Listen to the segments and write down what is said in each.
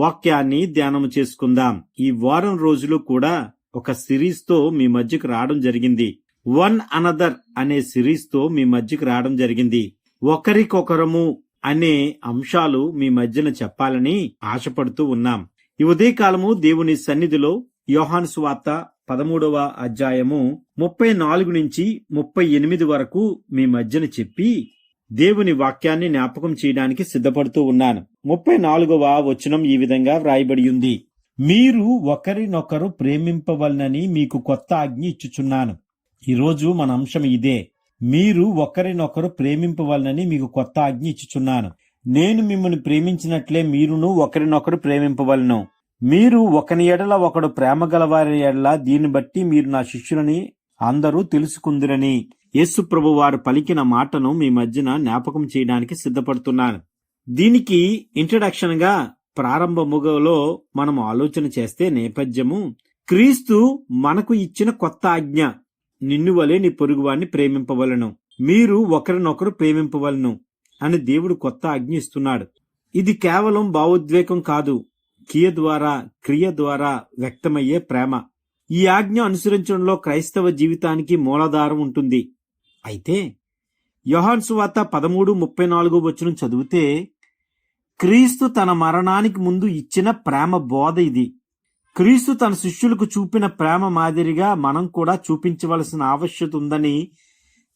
వాక్యాన్ని ధ్యానం చేసుకుందాం. ఈ వారం రోజులు కూడా ఒక సిరీస్తో మీ మధ్యకు రావడం జరిగింది. వన్ అనదర్ అనే సిరీస్తో మీ మధ్యకు రావడం జరిగింది. ఒకరికొకరము అనే అంశాలు మీ మధ్యన చెప్పాలని ఆశపడుతూ ఉన్నాం. ఈ ఉదయకాలము దేవుని సన్నిధిలో యోహాను వార్త పదమూడవ అధ్యాయము ముప్పై నాలుగు నుంచి ముప్పై ఎనిమిది వరకు మీ మధ్యన చెప్పి దేవుని వాక్యాన్ని జ్ఞాపకం చేయడానికి సిద్ధపడుతూ ఉన్నాను. ముప్పై నాలుగవ వచనం ఈ విధంగా వ్రాయబడి ఉంది. మీరు ఒకరినొకరు ప్రేమింపవలనని మీకు కొత్త ఆజ్ఞ ఇచ్చుచున్నాను. ఈరోజు మన అంశం ఇదే. మీరు ఒకరినొకరు ప్రేమింపవలనని మీకు కొత్త ఆజ్ఞ ఇచ్చుచున్నాను. నేను మిమ్మల్ని ప్రేమించినట్లే మీరును ఒకరినొకరు ప్రేమింపవలను. మీరు ఒకని ఎడల ఒకడు ప్రేమ గలవారి ఎడల దీన్ని బట్టి మీరు నా శిష్యులని అందరూ తెలుసుకుందిరని యేసుప్రభు వారు పలికిన మాటను మీ మధ్యన జ్ఞాపకం చేయడానికి సిద్ధపడుతున్నాను. దీనికి ఇంట్రడక్షన్గా ప్రారంభముగలో మనం ఆలోచన చేస్తే నేపథ్యము క్రీస్తు మనకు ఇచ్చిన కొత్త ఆజ్ఞ నిన్ను వలె నీ పొరుగువాణ్ణి ప్రేమింపవలను మీరు ఒకరినొకరు ప్రేమింపవలను అని దేవుడు కొత్త ఆజ్ఞ ఇస్తున్నాడు. ఇది కేవలం భావోద్వేగం కాదు కియ ద్వారా క్రియ ద్వారా వ్యక్తమయ్యే ప్రేమ. ఈ ఆజ్ఞ అనుసరించడంలో క్రైస్తవ జీవితానికి మూలాధారం ఉంటుంది. అయితే యోహాన్ సువార్త పదమూడు ముప్పై నాలుగు వచ్చిన చదివితే క్రీస్తు తన మరణానికి ముందు ఇచ్చిన ప్రేమ బోధ ఇది. క్రీస్తు తన శిష్యులకు చూపిన ప్రేమ మాదిరిగా మనం కూడా చూపించవలసిన ఆవశ్యత ఉందని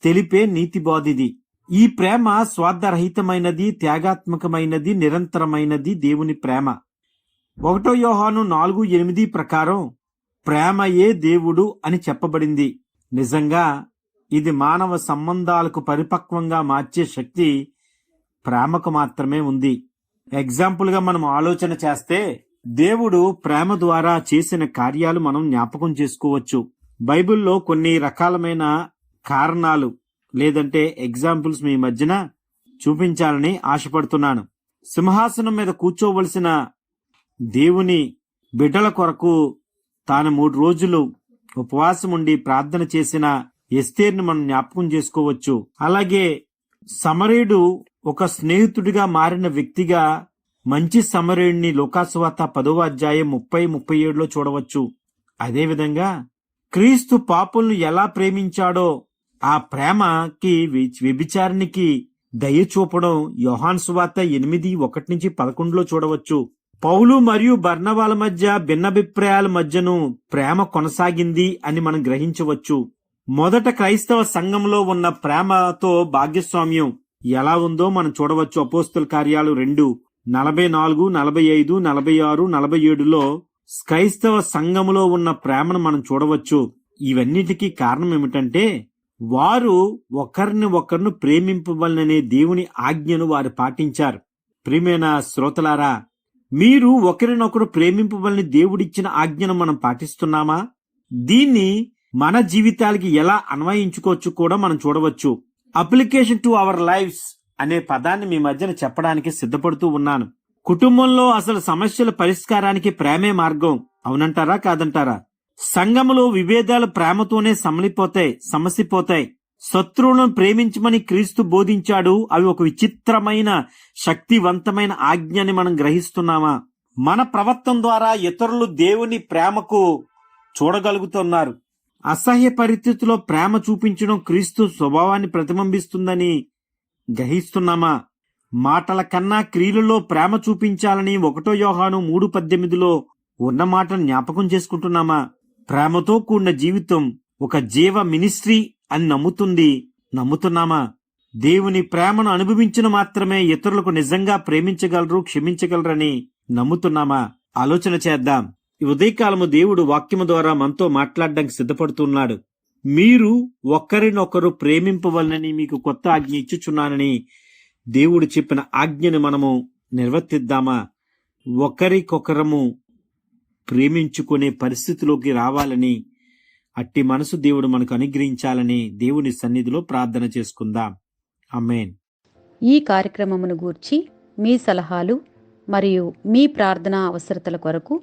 తెలిపే నీతి బోధ ఇది. ఈ ప్రేమ స్వార్థరహితమైనది త్యాగాత్మకమైనది నిరంతరమైనది దేవుని ప్రేమ. ఒకటో యోహాను నాలుగు ఎనిమిది ప్రకారం ప్రేమయే దేవుడు అని చెప్పబడింది. నిజంగా ఇది మానవ సంబంధాలకు పరిపక్వంగా మార్చే శక్తి ప్రేమకు మాత్రమే ఉంది. ఎగ్జాంపుల్గా మనం ఆలోచన చేస్తే దేవుడు ప్రేమ ద్వారా చేసిన కార్యాలు మనం జ్ఞాపకం చేసుకోవచ్చు. బైబిల్లో కొన్ని రకాలమైన కారణాలు లేదంటే ఎగ్జాంపుల్స్ మీ మధ్యన చూపించాలని ఆశపడుతున్నాను. సింహాసనం మీద కూర్చోవలసిన దేవుని బిడ్డల కొరకు తాను మూడు రోజులు ఉపవాసం ఉండి ప్రార్థన చేసిన ఎస్తేర్ని మనం జ్ఞాపకం చేసుకోవచ్చు. అలాగే సమరేయుడు ఒక స్నేహితుడిగా మారిన వ్యక్తిగా మంచి సమరేయుడిని లోకాసువార్త పదవ అధ్యాయం ముప్పై ముప్పై ఏడులో చూడవచ్చు. అదేవిధంగా క్రీస్తు పాపులను ఎలా ప్రేమించాడో ఆ ప్రేమకి వ్యభిచారానికి దయ చూపడం యోహాన్ సువార్త ఎనిమిది ఒకటి నుంచి పదకొండులో చూడవచ్చు. పౌలు మరియు బర్ణవాల మధ్య భిన్నాభిప్రాయాల మధ్యను ప్రేమ కొనసాగింది అని మనం గ్రహించవచ్చు. మొదట క్రైస్తవ సంఘంలో ఉన్న ప్రేమతో భాగ్యస్వామ్యం ఎలా ఉందో మనం చూడవచ్చు. అపోస్తుల కార్యాలు రెండు నలభై నాలుగు నలభై ఐదు నలభై ఆరు నలభై ఏడులో క్రైస్తవ సంఘములో ఉన్న ప్రేమను మనం చూడవచ్చు. ఇవన్నిటికీ కారణం ఏమిటంటే వారు ఒకరిని ఒకరిని ప్రేమింపవలననే దేవుని ఆజ్ఞను వారు పాటించారు. ప్రియమైన శ్రోతలారా మీరు ఒకరినొకరు ప్రేమింపవలని దేవుడిచ్చిన ఆజ్ఞను మనం పాటిస్తున్నామా? దీన్ని మన జీవితాలకి ఎలా అన్వయించుకోవచ్చు కూడా మనం చూడవచ్చు. అప్లికేషన్ టు అవర్ లైఫ్స్ అనే పదాన్ని మీ మధ్యన చెప్పడానికి సిద్ధపడుతూ ఉన్నాను. కుటుంబంలో అసలు సమస్యల పరిష్కారానికి ప్రేమే మార్గం అవునంటారా కాదంటారా? సంఘములో విభేదాలు ప్రేమతోనే సమలిపోతాయి సమసిపోతాయి. శత్రువులను ప్రేమించమని క్రీస్తు బోధించాడు అవి ఒక విచిత్రమైన శక్తివంతమైన ఆజ్ఞని మనం గ్రహిస్తున్నామా? మన ప్రవర్తన ద్వారా ఇతరులు దేవుని ప్రేమకు చూడగలుగుతున్నారు. అసహ్య పరిస్థితిలో ప్రేమ చూపించడం క్రీస్తు స్వభావాన్ని ప్రతిబింబిస్తుందని గ్రహిస్తున్నామా? మాటల కన్నా క్రియలలో ప్రేమ చూపించాలని ఒకటో యోహాను మూడు పద్దెనిమిదిలో ఉన్న మాటను జ్ఞాపకం చేసుకుంటున్నామా? ప్రేమతో కూడిన జీవితం ఒక జీవ మినిస్ట్రీ అని నమ్ముతుంది. నమ్ముతున్నామా? దేవుని ప్రేమను అనుభవించిన మాత్రమే ఇతరులకు నిజంగా ప్రేమించగలరు క్షమించగలరని నమ్ముతున్నామా? ఆలోచన చేద్దాం. ఈ ఉదయకాలము దేవుడు వాక్యము ద్వారా మనతో మాట్లాడడానికి సిద్ధపడుతున్నాడు. మీరు ఒకరినొకరు ప్రేమింపవలనని మీకు కొత్త ఆజ్ఞ ఇచ్చుచున్నానని దేవుడు చెప్పిన ఆజ్ఞను మనము నిర్వర్తిద్దామా? ఒకరికొకరము ప్రేమించుకునే పరిస్థితిలోకి రావాలని అట్టి మనసు దేవుడు మనకు అనుగ్రహించాలని దేవుని సన్నిధిలో ప్రార్థన చేసుకుందాం. అమ్మేన్ ఈ కార్యక్రమమును గూర్చి మీ సలహాలు మరియు మీ ప్రార్థనా అవసరతల కొరకు